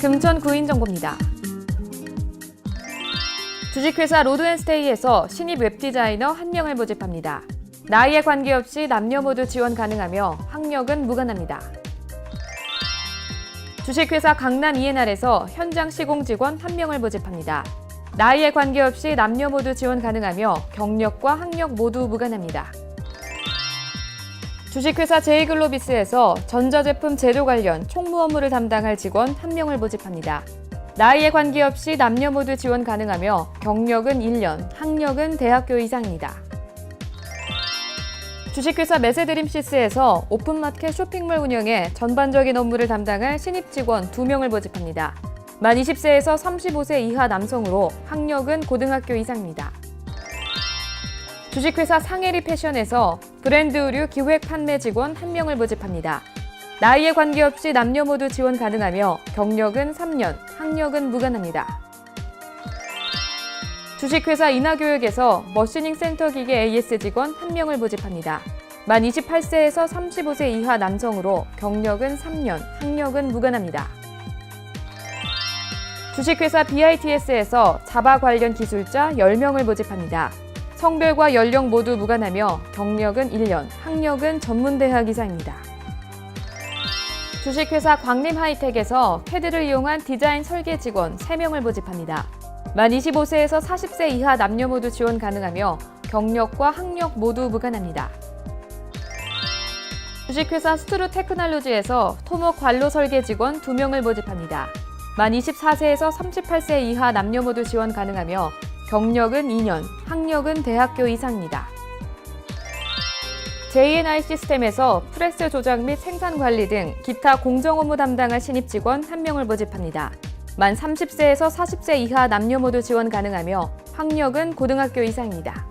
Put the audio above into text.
금천 구인 정보입니다. 주식회사 로드앤스테이에서 신입 웹디자이너 한 명을 모집합니다. 나이에 관계없이 남녀 모두 지원 가능하며 학력은 무관합니다. 주식회사 강남 이에날에서 현장 시공 직원 한 명을 모집합니다. 나이에 관계없이 남녀 모두 지원 가능하며 경력과 학력 모두 무관합니다. 주식회사 제이글로비스에서 전자제품 제조 관련 총무 업무를 담당할 직원 한 명을 모집합니다. 나이에 관계없이 남녀 모두 지원 가능하며 경력은 1년, 학력은 대학교 이상입니다. 주식회사 메세드림시스에서 오픈마켓 쇼핑몰 운영에 전반적인 업무를 담당할 신입 직원 2명을 모집합니다. 만 20세에서 35세 이하 남성으로 학력은 고등학교 이상입니다. 주식회사 상해리 패션에서 브랜드 의류 기획 판매 직원 1명을 모집합니다. 나이에 관계없이 남녀 모두 지원 가능하며 경력은 3년, 학력은 무관합니다. 주식회사 인하교육에서 머시닝 센터 기계 AS 직원 1명을 모집합니다. 만 28세에서 35세 이하 남성으로 경력은 3년, 학력은 무관합니다. 주식회사 BITS에서 자바 관련 기술자 10명을 모집합니다. 성별과 연령 모두 무관하며 경력은 1년, 학력은 전문대학 이상입니다. 주식회사 광림 하이텍에서 캐드를 이용한 디자인 설계 직원 3명을 모집합니다. 만 25세에서 40세 이하 남녀 모두 지원 가능하며 경력과 학력 모두 무관합니다. 주식회사 스트루 테크놀로지에서 토목 관로 설계 직원 2명을 모집합니다. 만 24세에서 38세 이하 남녀 모두 지원 가능하며 경력은 2년, 학력은 대학교 이상입니다. JNI 시스템에서 프레스 조작 및 생산 관리 등 기타 공정 업무 담당할 신입 직원 1명을 모집합니다. 만 30세에서 40세 이하 남녀 모두 지원 가능하며 학력은 고등학교 이상입니다.